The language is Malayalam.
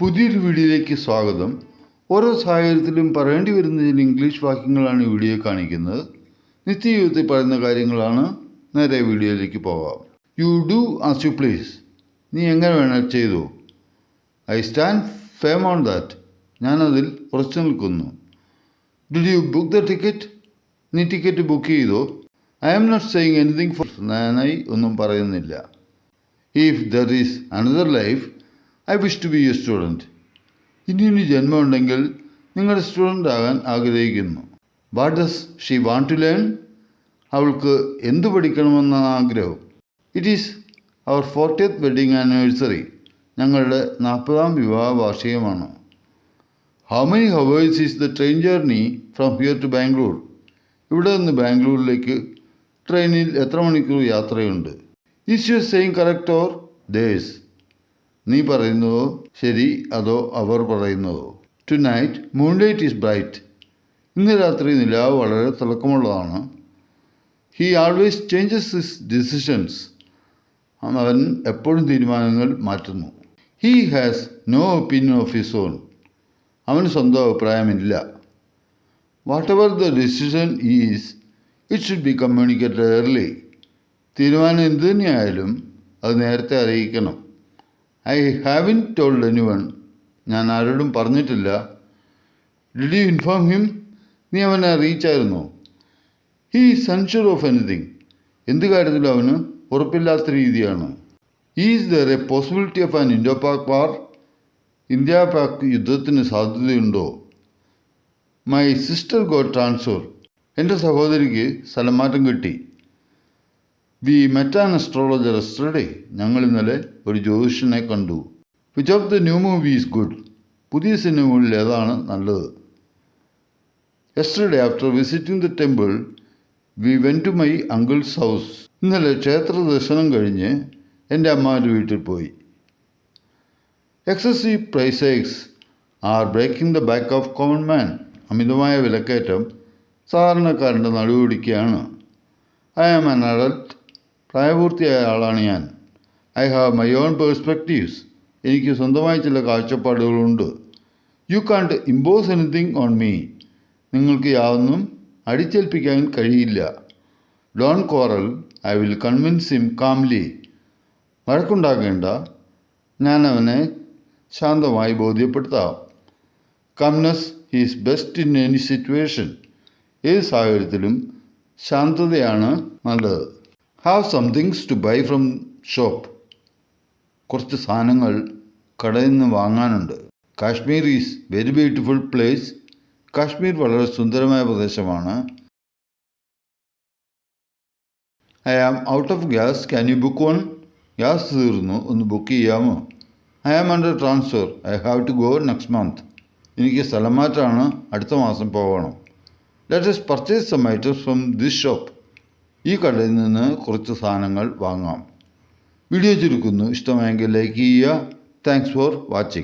പുതിയൊരു വീഡിയോയിലേക്ക് സ്വാഗതം. ഓരോ സാഹചര്യത്തിലും പറയേണ്ടി വരുന്ന ചില ഇംഗ്ലീഷ് വാക്യങ്ങളാണ് ഈ വീഡിയോ കാണിക്കുന്നത്. നിത്യജീവിതത്തിൽ പറയുന്ന കാര്യങ്ങളാണ്. നേരെ വീഡിയോയിലേക്ക് പോകാം you do as you please നീ എങ്ങനെ വേണേൽ ചെയ്തു. I stand firm on that ഞാനതിൽ ഉറച്ചു നിൽക്കുന്നു. Did you book the ticket നീ ടിക്കറ്റ് ബുക്ക് ചെയ്തോ? I am not saying anything for ഞാനായി ഒന്നും പറയുന്നില്ല. If there is another life I wish to be a student ഇനിയൊരു ജന്മമുണ്ടെങ്കിൽ നിങ്ങളുടെ സ്റ്റുഡന്റ് ആകാൻ ആഗ്രഹിക്കുന്നു. What does she want to learn അവൾക്ക് എന്തു പഠിക്കണമെന്നാണ് ആഗ്രഹം. It is our fortieth wedding anniversary ഞങ്ങളുടെ നാൽപ്പതാം വിവാഹ വാർഷികമാണ്. How many hours is the train journey from here to Bangalore ഇവിടെ നിന്ന് ബാംഗ്ലൂരിലേക്ക് ട്രെയിനിൽ എത്ര മണിക്കൂർ യാത്രയുണ്ട്? Is you same correct or theirs നീ പറയുന്നതോ ശരി അതോ അവർ പറയുന്നതോ tonight moonlight is bright ഇന്ന് രാത്രി നിലാവ് വളരെ തിളക്കമുള്ളതാണ്. He always changes his decisions അവൻ എപ്പോഴും തീരുമാനങ്ങൾ മാറ്റുന്നു. He has no opinion of his own അവന് സ്വന്തം അഭിപ്രായമില്ല. Whatever the decision is it should be communicated early തീരുമാനം എന്തു തന്നെയായാലും അത് നേരത്തെ അറിയിക്കണം. I haven't told anyone ഞാൻ ആരോടും പറഞ്ഞിട്ടില്ല. ഡിഡ് യു ഇൻഫോം ഹിം നീ അവനെ അറിയിച്ചായിരുന്നോ ഹീ സൺഷുർ ഓഫ് എനിത്തിങ് എന്ത് കാര്യത്തിലും അവന് ഉറപ്പില്ലാത്ത രീതിയാണ്. Is there a possibility of an Indo Pak war India Pak യുദ്ധത്തിന് സാധ്യതയുണ്ടോ? മൈ സിസ്റ്റർ ഗോ ട്രാൻസ്ഫർ എന്റെ സഹോദരിക്ക് സ്ഥലമാറ്റം കിട്ടി. We met an astrologer yesterday ഞങ്ങൾ ഇന്നലെ ഒരു ജ്യോതിഷനെ കണ്ടു. Which of the new movie is good പുതിയ സിനിമകളിൽ ഏതാണ് നല്ലത്? Yesterday after visiting the temple we went to my uncle's house ഇന്നലെ ക്ഷേത്ര ദർശനം കഴിഞ്ഞ് എന്റെ അമ്മാന്റെ വീട്ടിൽ പോയി. Excessive price hikes are breaking the back of common man അമിതമായ വിലക്കയറ്റം സാധാരണക്കാരന്റെ നടുപിടിക്കുകയാണ് ഐ ആം അൻ അഡൽട്ട് പ്രായപൂർത്തിയായ ആളാണ് ഞാൻ. I have my own perspectives എനിക്ക് സ്വന്തമായി ചില കാഴ്ചപ്പാടുകളുണ്ട്. You can't impose anything on me നിങ്ങൾക്ക് യാതൊന്നും അടിച്ചേൽപ്പിക്കാൻ കഴിയില്ല. Don't quarrel I will convince him calmly വഴക്കുണ്ടാക്കേണ്ട. ഞാൻ അവനെ ശാന്തമായി ബോധ്യപ്പെടുത്താം. Calmness is best in any situation ഏത് സാഹചര്യത്തിലും ശാന്തതയാണ് നല്ലത്. Have somethings to buy from shop കുറച്ച് സാധനങ്ങൾ കടയിൽ നിന്ന് വാങ്ങാനുണ്ട്. Kashmir is very beautiful place Kashmir വളരെ സുന്ദരമായ പ്രദേശമാണ്. I am out of gas can you book one gas തീർന്നു. ഒന്ന് ബുക്ക് ചെയ്യാമോ? I am under transfer I have to go next month എനിക്ക് സ്ഥലം മാറ്റമാണ് അടുത്ത മാസം പോകണം let us purchase some items from this shop ഈ കടയിൽ നിന്ന് കുറച്ച് സാധനങ്ങൾ വാങ്ങാം. വീഡിയോ ചുരുക്കുന്നു. ഇഷ്ടമായെങ്കിൽ ലൈക്ക് ചെയ്യുക. Thanks for watching